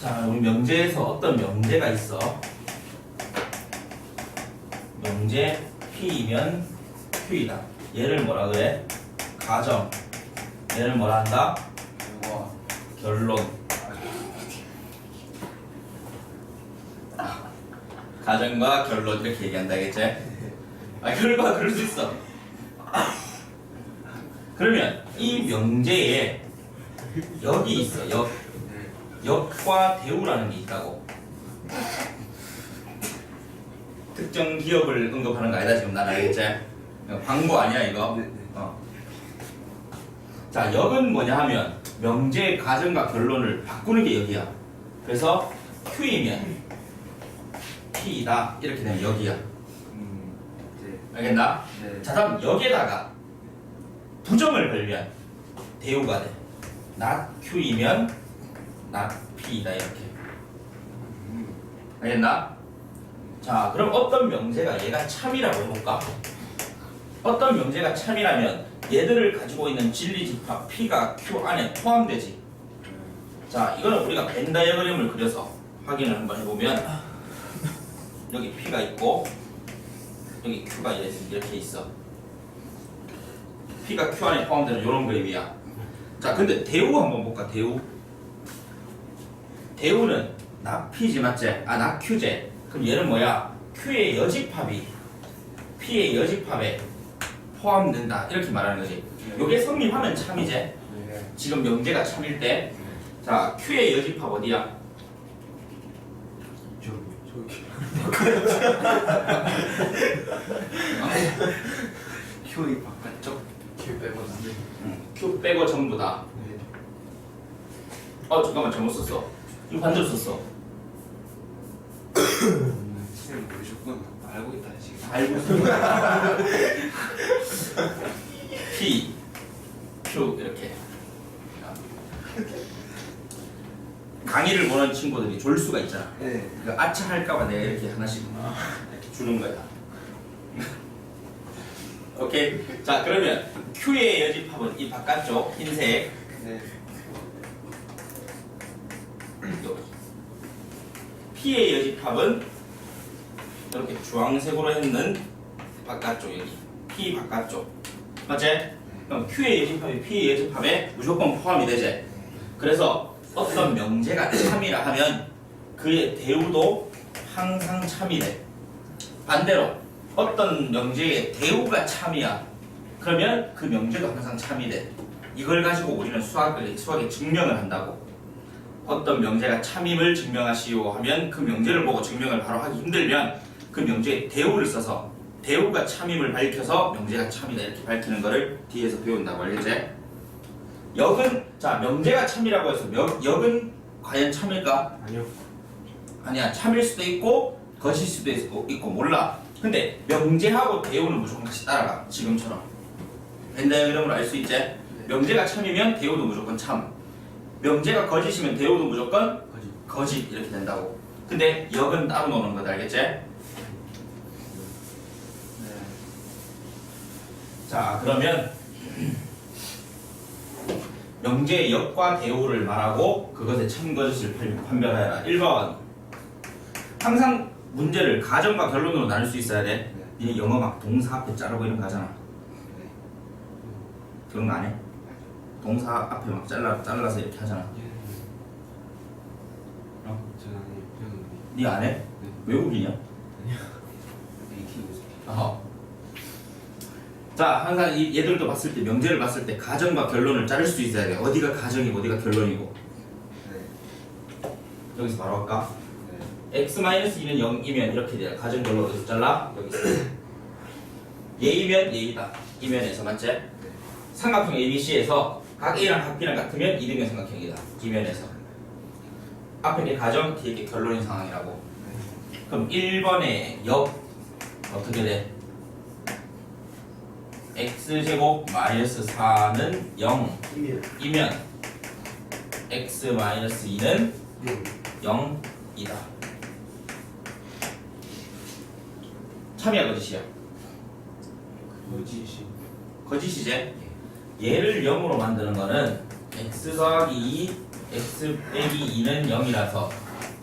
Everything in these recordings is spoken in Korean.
자, 우리 명제에서 어떤 명제가 있어? 명제 P이면 Q이다. 얘를 뭐라 그래? 가정. 얘를 뭐라 한다? 와. 결론. 가정과 결론 이렇게 얘기한다, 겠지? 아, 결과 그럴 수 있어. 그러면 이 명제에 여기 있어. 역. 역과 대우라는 게 있다고. 특정 기업을 언급하는 거 아니다 지금 난 알겠지? 광고 아니야 이거? 네, 네. 어. 자 역은 뭐냐 하면 명제 가정과 결론을 바꾸는 게 역이야. 그래서 Q이면 P이다 이렇게 되면 역이야. 음. 네. 알겠나? 네. 자 다음 역에다가 부정을 걸면 대우가 돼. not Q이면 P이다 이렇게. 음. 알겠나? 자, 그럼 어떤 명제가 얘가 참이라고 해볼까? 어떤 명제가 참이라면 얘들을 가지고 있는 진리집합 P가 Q 안에 포함되지. 자, 이거는 우리가 벤 다이어그램을 그려서 확인을 한번 해보면 여기 P가 있고 여기 Q가 이렇게 있어. P가 Q 안에 포함되는 이런 그림이야. 자, 근데 대우 한번 볼까? 대우. 대우는 나 P지 맞지? 아, 나 Q제. 그럼 얘는 뭐야? Q의 여집합이 P의 여집합에 포함된다. 이렇게 말하는 거지. 요게 성립하면 참이지. 네. 지금 명제가 참일 때. 자, Q의 여집합 어디야? 저기 저기. 큐이 바깥쪽. 큐 빼고 네. 응, Q 빼고 전부 다. 네. 어, 잠깐만 잘못 썼어. 이거 반대로 썼어. 쌤 모르셨구나. 알고 있다 지금. 알고 있어. P, Q 이렇게. 강의를 보는 친구들이 졸수가 있잖아. 네. 그 아차 할까봐 내가 이렇게 하나씩 이렇게 주는 거야. 오케이. 자 그러면 Q의 여집합은 이 바깥쪽 흰색 네. 여기. P의 여집합은 이렇게 주황색으로 했는 바깥쪽 여기 P 바깥쪽 맞지? 그럼 Q의 여집합이 P의 여집합에 무조건 포함이 되지. 그래서 어떤 명제가 참이라 하면 그의 대우도 항상 참이 돼. 반대로 어떤 명제의 대우가 참이야. 그러면 그 명제도 항상 참이 돼. 이걸 가지고 우리는 수학을 수학에 증명을 한다고. 어떤 명제가 참임을 증명하시오 하면 그 명제를 보고 증명을 바로 하기 힘들면 그 명제에 대우를 써서 대우가 참임을 밝혀서 명제가 참이다 이렇게 밝히는 거를 뒤에서 배운다고 알겠지? 역은 자 명제가 참이라고 해서 역, 역은 과연 참일까? 아니요. 아니야 참일 수도 있고 거실 수도 있고, 있고 몰라 근데 명제하고 대우는 무조건 같이 따라가 지금처럼 벤다이어그램으로 알 수 있지? 명제가 참이면 대우도 무조건 참 명제가 거짓이면 대우도 무조건 거짓. 거짓 이렇게 된다고 근데 역은 따로 노는 거다 알겠지? 네. 자 그러면 명제의 역과 대우를 말하고 그것의 참거짓을 판- 판별하여라 1번 항상 문제를 가정과 결론으로 나눌 수 있어야 돼이 영어 막 동사 앞에 자르고 이런 거 하잖아 네. 그런 거 안 해? 동사 앞에 막 잘라, 잘라서 이렇게 하잖아 어? 저는 아니에요. 저는 니안 해? 네. 외국인이야? 있어요. 어허. 자 항상 이 얘들도 봤을 때 명제를 봤을 때 가정과 결론을 자를 수 있어야 돼 어디가 가정이고 어디가 결론이고 네. 여기서 바로 할까? 네. x-2는 0이면 이렇게 돼요. 가정 결론 어디서 잘라? 여기서. 예이면 예이다. 이면에서 맞지? 네. 삼각형 ABC에서 각 A랑 각 B랑 같으면 이등변 삼각형이다. 이면에서. 앞에 게 가정, 뒤에 게 결론인 상황이라고. 그럼 1번의 역 어떻게 돼? x제곱 마이너스 4는 0 이면 이면. x 마이너스 2는 네. 0이다. 참이야 거짓이야? 거짓이. 거짓이지? 얘를 0으로 만드는 거는 x 더하기 2 x 빼기 2는 0이라서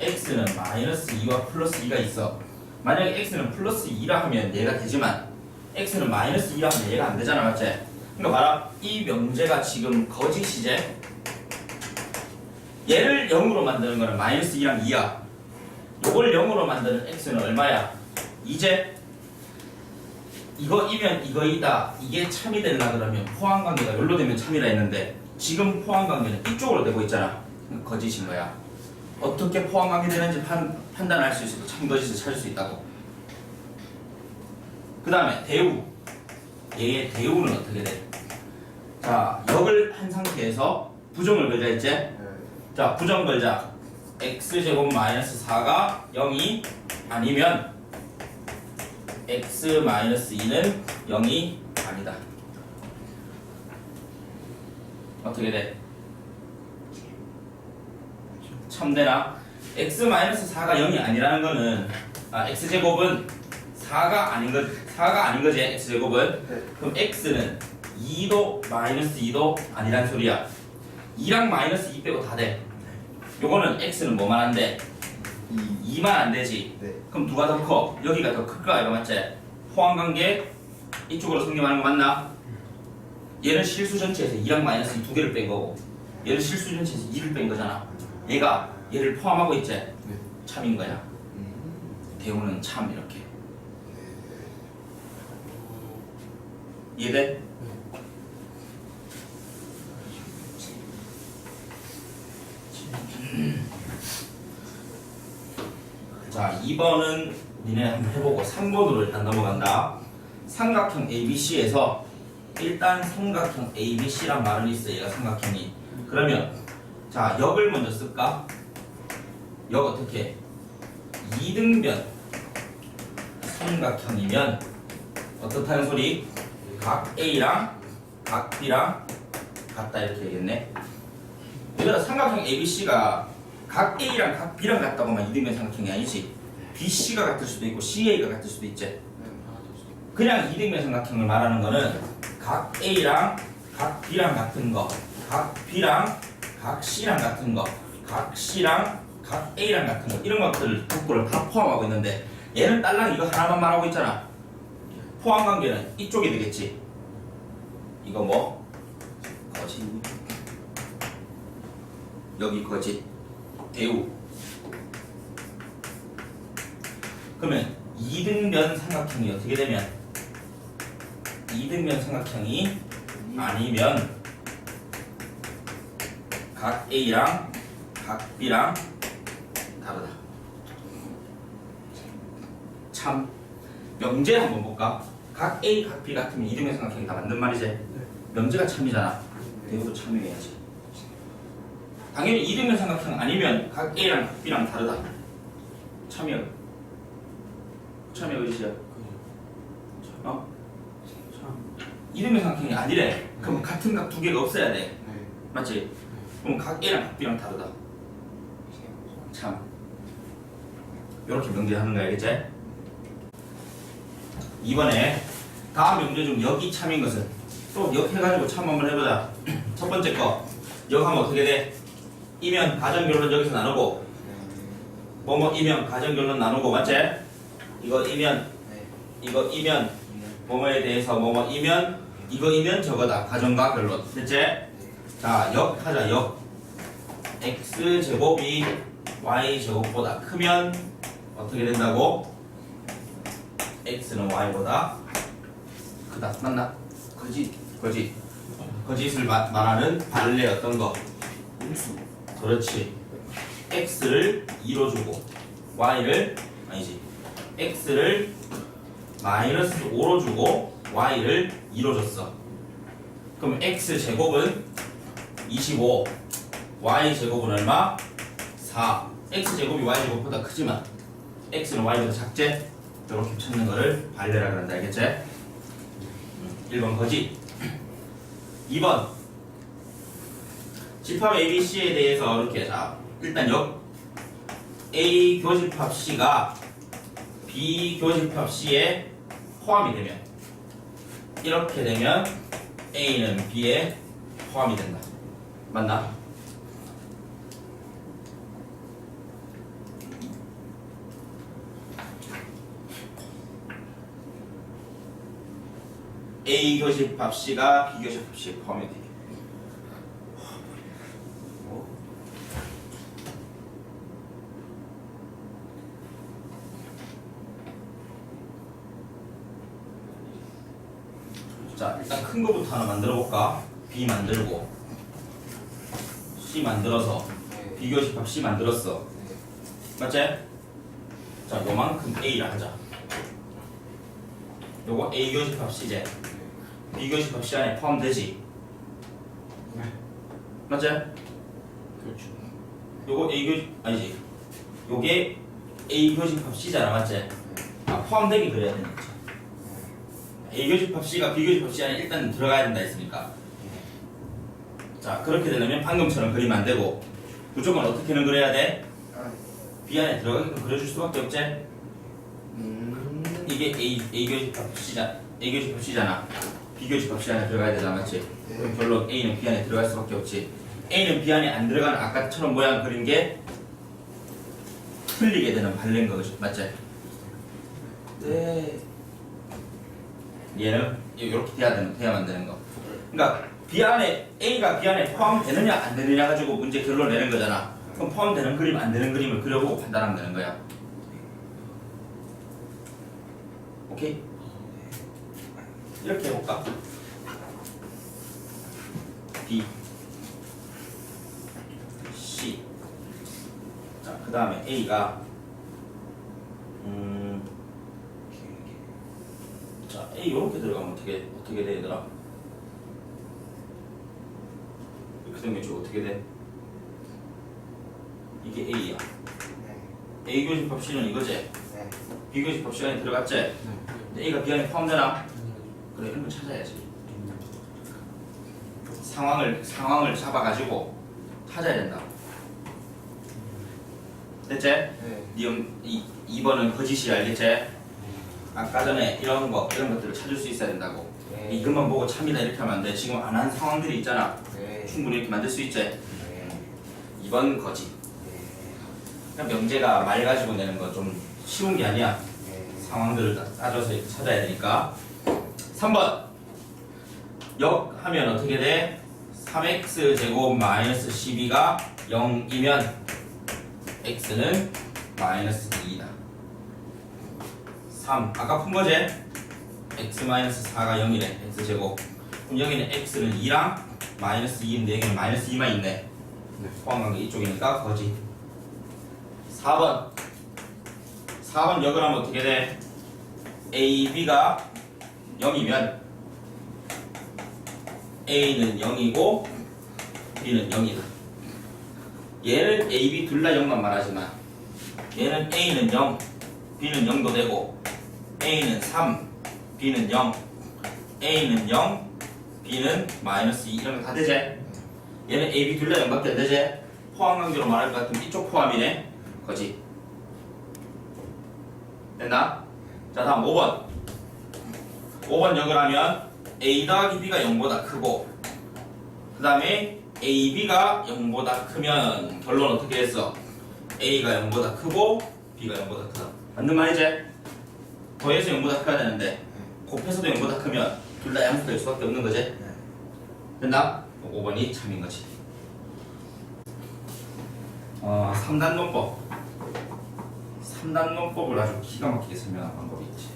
x는 마이너스 2와 플러스 2가 있어. 만약에 x는 플러스 2라 하면 얘가 되지만 x는 마이너스 2라 하면 얘가 안 되잖아, 맞지? 그러니까 봐라, 이 명제가 지금 거짓이제. 얘를 0으로 만드는 거는 마이너스 2랑 2야. 요걸 0으로 만드는 x는 얼마야? 이제 이거 이면 이거이다. 이게 참이 되려 그러면 포함 관계가 여기로 되면 참이라 했는데 지금 포함 관계는 이쪽으로 되고 있잖아. 거짓인 거야. 어떻게 포함 관계 되는지 판, 판단할 수 있어도 참 거짓을 찾을 수 있다고. 그 다음에 대우. 얘의 대우는 어떻게 돼? 자, 역을 한 상태에서 부정을 걸자 했지? 네. 자, 부정 걸자. x제곱 마이너스 4가 0이 아니면 x 마이너스 2는 0이 아니다. 어떻게 돼? 참되나? x 마이너스 4가 0이 아니라는 거는 아, x제곱은 4가 아닌 거 4가 아닌 거지 x제곱은 네. 그럼 x는 2도 마이너스 2도 아니란 소리야 2랑 마이너스 2 빼고 다 돼 요거는 x는 뭐만 한데 2만 안 되지 네. 그럼 누가 더 커? 여기가 더 클까 이거 맞지? 포함관계 이쪽으로 성립하는 거 맞나? 얘는 실수 전체에서 2랑 마이너스 2두 개를 뺀 거고 얘는 실수 전체에서 2를 뺀 거잖아 얘가 얘를 포함하고 있지? 참인 거야 음. 대우는 참 이렇게 이해돼? 자 2번은 니네 한번 해보고 3번으로 일단 넘어간다 삼각형 ABC에서 일단 삼각형 ABC란 말은 있어 얘가 삼각형이 그러면 자 역을 먼저 쓸까? 역 어떻게? 2등변 삼각형이면 어떻다는 소리? 각 A랑 각 B랑 같다 이렇게 되겠네. 얘들아 삼각형 ABC가 각 A랑 각 B랑 같다고만 이등변 삼각형이 아니지. BC가 같을 수도 있고 CA가 같을 수도 있지. 그냥 이등변 삼각형을 말하는 거는 각 A랑 각 B랑 같은 거, 각 B랑 각 C랑 같은 거, 각 C랑 각 A랑 같은 거 이런 것들 덕구를 다 포함하고 있는데 얘는 딸랑 이거 하나만 말하고 있잖아. 포함 관계는 이쪽이 되겠지. 이거 뭐? 거짓. 여기 거짓. 대우. 그러면 이등변 삼각형이 어떻게 되면 이등변 삼각형이 아니면 각 A랑 각 B랑 다르다. 참 명제 한번 볼까? 각 A, 각 B 같으면 이등변 삼각형이 다 맞는 말이지. 명제가 참이잖아. 대우도 참여해야지. 당연히 이등변 삼각형 아니면 각 A랑 각 B랑 다르다. 참여. 참여 의지야. 어? 이등변 삼각형이 아니래. 그럼 같은 각 두 개가 없어야 돼. 네. 맞지? 그럼 각 A랑 각 B랑 다르다. 참. 이렇게 명제하는 거야, 알겠지? 이번에 다음 명제 중 여기 참인 것은 또 역 해가지고 참 한번 해보자. 첫 번째 거. 역 하면 어떻게 돼? 이면 가정결론 여기서 나누고 뭐뭐 이면 가정결론 나누고 맞지? 이거 이면 네. 이거 이면 뭐뭐에 대해서 뭐뭐 이면 이거 이면 저거다 가정과 결론 됐지? 자, 역 하자, 역. x 제곱이 y 제곱보다 크면 어떻게 된다고? x는 y보다 크다. 맞나? 거짓, 거짓. 거짓을 마- 말하는 반례 어떤 거? 그렇지. x를 2로 주고 y를 아니지. x를 마이너스 5로 주고 y를 2로 줬어. 그럼 x 제곱은 25, y 제곱은 얼마? 4. x 제곱이 y 제곱보다 크지만 x는 y보다 작지? 이렇게 찾는 거를 발레라 그런다 알겠지? 1번 거짓. 2번 집합 ABC에 대해서 이렇게 자 일단 역 A 교집합 C가 B 교집합 C에 포함이 되면 이렇게 되면 A는 B에 포함이 된다. 맞나? A 교집합 C가 B 교집합 C에 포함이 돼. 자 일단 큰 거부터 하나 만들어 볼까? B 만들고 C 만들어서 네. B 교집합 C 만들었어. 네. 맞지? 자 요만큼 A라 하자. 요거 A 교집합 C제. B 교집합 C 안에 포함되지. 네. 맞지? 그렇죠. 요거 A 교집 아니지. 요게 A 교집합 C잖아, 맞지? 아 포함되게 그려야 되는 거지. A 교집합 C가 B 교집합 C 안에 일단 들어가야 된다 했으니까. 자 그렇게 되려면 방금처럼 그리면 안 되고 무조건 어떻게는 그려야 돼? 아, B 안에 들어가게끔 그려줄 수밖에 없지. 음. 이게 A A 교집합 C자 A 교집합 C잖아. B 교집합 C 안에 들어가야 되잖아, 맞지? 네. 그럼 결론 A는 B 안에 들어갈 수밖에 없지. A는 B 안에 안 들어가는 아까처럼 모양 그린 게 틀리게 되는 발레인 거죠, 맞지? 네. 얘는 이렇게 돼야 되는 돼야만 되는 거. 그러니까 B 안에 A가 B 안에 포함되느냐 안 되느냐 가지고 문제 결론 내는 거잖아. 그럼 포함되는 그림 안 되는 그림을 그려보고 판단하면 되는 거야. 오케이? 이렇게 해볼까? B C 자, 그 다음에 A가 음, 이렇게 들어가면 어떻게 어떻게 돼 얘들아? 이렇게 되면 저 어떻게 돼? 이게 A야. 네. A 교집합 C는 이거지. 네. B 교집합 C 안에 들어갔지. 네. 근데 A가 B 안에 포함되나? 그래 이런 거 찾아야지. 상황을 상황을 잡아가지고 찾아야 된다. 됐지? 네. 이 2번은 거짓이 알겠지? 아까 전에 이런 거 이런 것들을 찾을 수 있어야 된다고. 네. 이것만 보고 참이다 이렇게 하면 안 돼. 지금 안 한 상황들이 있잖아. 네. 충분히 이렇게 만들 수 있지. 네. 2번 거짓. 네. 명제가 말 가지고 내는 거 좀 쉬운 게 아니야. 네. 상황들을 따- 따져서 찾아야 되니까. 3번. 역 하면 어떻게 돼? 3x 제곱 마이너스 12가 0이면 x는 마이너스 2다. 3. 아까 푼 거지? x 마이너스 4가 0이래. x 제곱. 그럼 여기는 x는 2랑 마이너스 2인데 여기는 마이너스 2만 있네. 네. 포함한 게 이쪽이니까 거지. 4번. 4번 역을 하면 어떻게 돼? A, B가 0이면 A는 0이고 B는 0이다. 얘는 A, B 둘 다 0만 말하지만 얘는 A는 0, B는 0도 되고 A는 3, B는 0, A는 0, B는 마이너스 2 이런 거 다 되지? 얘는 A, B 둘다 0밖에 안 되지? 포함 관계로 말할 것 같으면 이쪽 포함이네? 거지. 됐나? 자 다음 5번 5번 역을 하면 A 더하기 B가 0보다 크고 그 다음에 AB가 0보다 크면 결론 어떻게 했어? A가 0보다 크고 B가 0보다 크다 맞는 말이지? 더해서 0보다 커야 되는데 곱해서도 0보다 크면 둘 다 양수 될 수밖에 없는 거지? 네. 됐나? 5번이 참인 거지 어, 3단 논법 3단 논법을 아주 기가 막히게 설명한 방법이 있지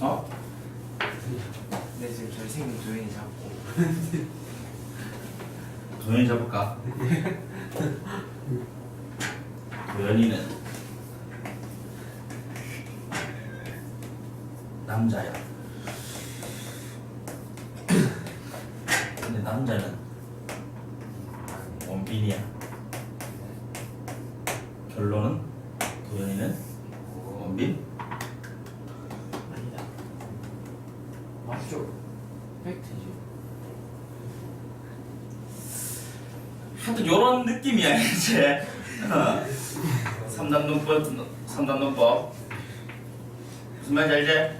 어? 네 지금 잘생긴 조연이 잡고 도현이 잡을까? 도현이는 남자야. 근데 남자는 원빈이야. 결론은 도현이는 원빈? 아니다 맞죠 팩트지 하여튼 요런 느낌이야 이제. 어. 3단 논법, 3단 논법. 무슨 말인지 알지?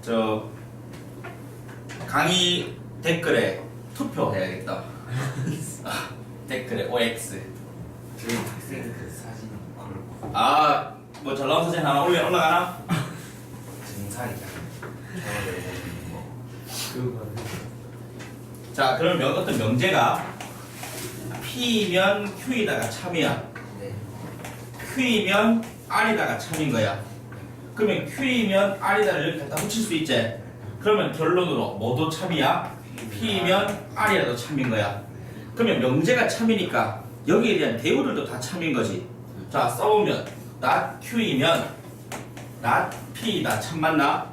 아저 강의 댓글에 투표해야겠다. 아, 댓글에 OX 저희 학생 그 사진 걸고 아, 뭐 잘 나온 사진 하나 올려 올라가나? 증상이잖아요. 저를 보는 거. 그거는 자, 그러면 명- 어떤 명제가 P면 Q이다가 참이야. 네. Q이면 R이다가 참인 거야. 그러면 Q이면 R이다를 이렇게 갖다 붙일 수 있지? 그러면 결론으로 뭐도 참이야? P면 R이라도 참인 거야. 그러면 명제가 참이니까 여기에 대한 대우들도 다 참인 거지. 자, 써보면 not Q이면 not P이다 참 맞나?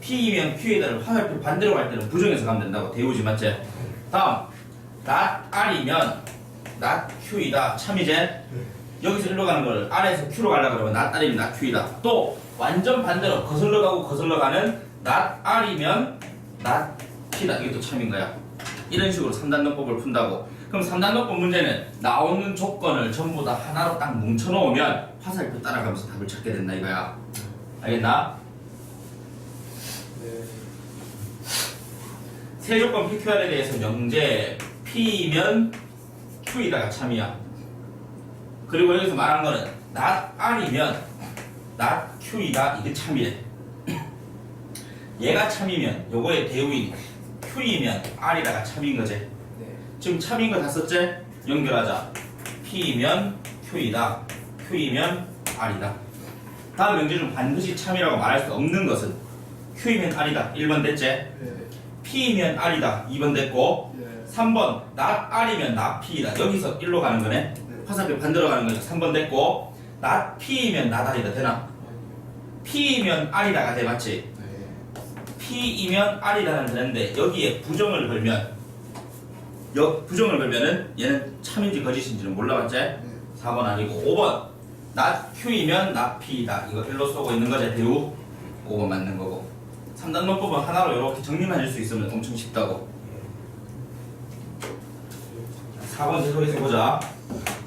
P이면 Q이다를 화살표 반대로 갈 때는 부정해서 가면 된다고 대우지 맞지? 다음 not R이면 not Q이다 참이지? 여기서 일로 가는 걸 R에서 Q로 가려고 그러면 not R이면 not Q이다 또 완전 반대로 거슬러 가고 거슬러 가는 not R이면 not P다 이게 또 참인 거야 이런 식으로 3단론법을 푼다고 그럼 3단론법 문제는 나오는 조건을 전부 다 하나로 딱 뭉쳐놓으면 화살표 따라가면서 답을 찾게 된다 이거야 알겠나? 네. 세 조건 PQR에 대해서 명제 P면 Q이다가 참이야. 그리고 여기서 말한 거는 not R이면 not Q이다 이게 참이래. 얘가 참이면 요거의 대우인 Q이면 R이다가 참인 거지. 네. 지금 참인 거 다 썼지? 연결하자. P면 Q이다. Q이면 R이다. 다음 명제 중 반드시 참이라고 말할 수 없는 것은 Q이면 R이다. 1번 됐지? 네. P면 R이다. 2번 됐고 네. 3번 not R이면 not P이다. 여기서 1로 가는 거네. 화살표 반대로 가는 거죠. 3번 됐고 not P이면 R이다. 되나? P이면 R이다가 돼 맞지? 네. P이면 R이다는 되는데 여기에 부정을 걸면 여, 부정을 걸면은 얘는 참인지 거짓인지는 몰라 맞지? 4번 아니고 5번 not Q이면 not P이다. 이거 1로 쓰고 있는 거지 대우 5번 맞는 거고 3단론법은 하나로 이렇게 정리만 할수 있으면 엄청 쉽다고 4번 계속해서 보자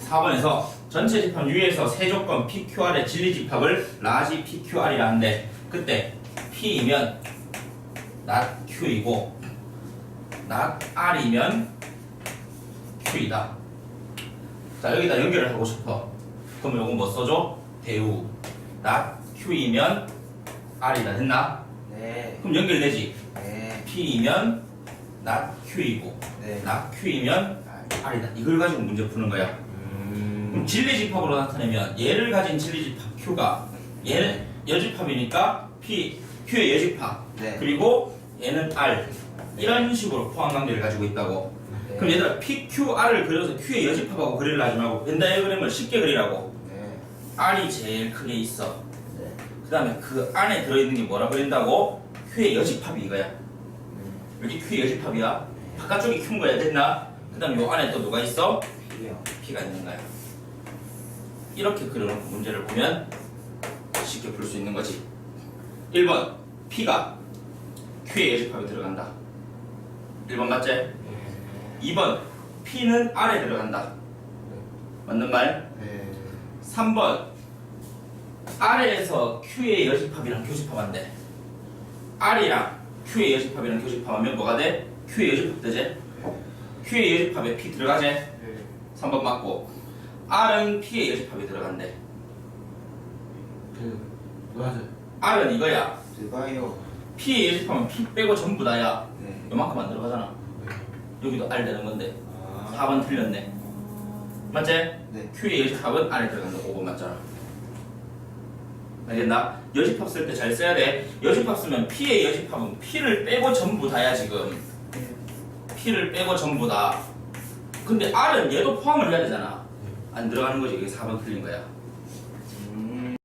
4번에서 전체 집합 U에서 세 조건 PQR의 진리 집합을 라지 PQR이라 하는데 그때 P이면 not Q이고 not R이면 Q이다 자 여기다 연결을 하고 싶어 그러면 요건 뭐 써줘? 대우 not Q이면 R이다 됐나? 네. 그럼 연결되지 네. P이면 not Q이고 네. not Q이면 R이다 이걸 가지고 문제 푸는 거야 그럼 음. 진리 집합으로 나타내면 얘를 가진 진리 집합 Q가 얘는 여집합이니까 P Q의 여집합 네. 그리고 얘는 R 이런 식으로 포함 관계를 가지고 있다고 네. 그럼 얘들아 PQR을 그려서 Q의 여집합하고 그리려 하지 말고 벤다이어그램을 쉽게 그리라고 네. R이 제일 크게 있어 네. 그 다음에 그 안에 들어있는 게 뭐라 그린다고? Q의 여집합이 이거야 음. 여기 Q의 여집합이야 바깥쪽이 Q인 거야 됐나? 그 다음에 요 안에 또 누가 있어? P요. P가 있는 거야 이렇게 그려놓고 문제를 보면 쉽게 풀 수 있는 거지 1번 P가 Q의 여집합에 들어간다 1번 맞지? 2번 P는 R에 들어간다 맞는 말? 네. 3번 R에서 Q의 여집합이랑 교집합한대 R이랑 Q의 여집합이랑 교집합하면 뭐가 돼? Q의 여집합 되지? Q의 여집합에 P 들어가지? 네. 3번 맞고 R은 P의 여집합에 들어간대 그 맞아. R은 이거야 들어가요. P의 여집합은 P 빼고 전부 다야. 네. 요만큼 안 들어가잖아. 여기도 R 되는 건데. 아. 4번 틀렸네. 맞지? 네. Q의 여집합은 R에 들어간다. 5번 맞잖아. 알겠나? 여집합 쓸 때 잘 써야 돼. 여집합 쓰면 P의 여집합은 P를 빼고 전부 다야 지금. P를 빼고 전부 다. 근데 R은 얘도 포함을 해야 되잖아. 안 들어가는 거지. 이게 4번 틀린 거야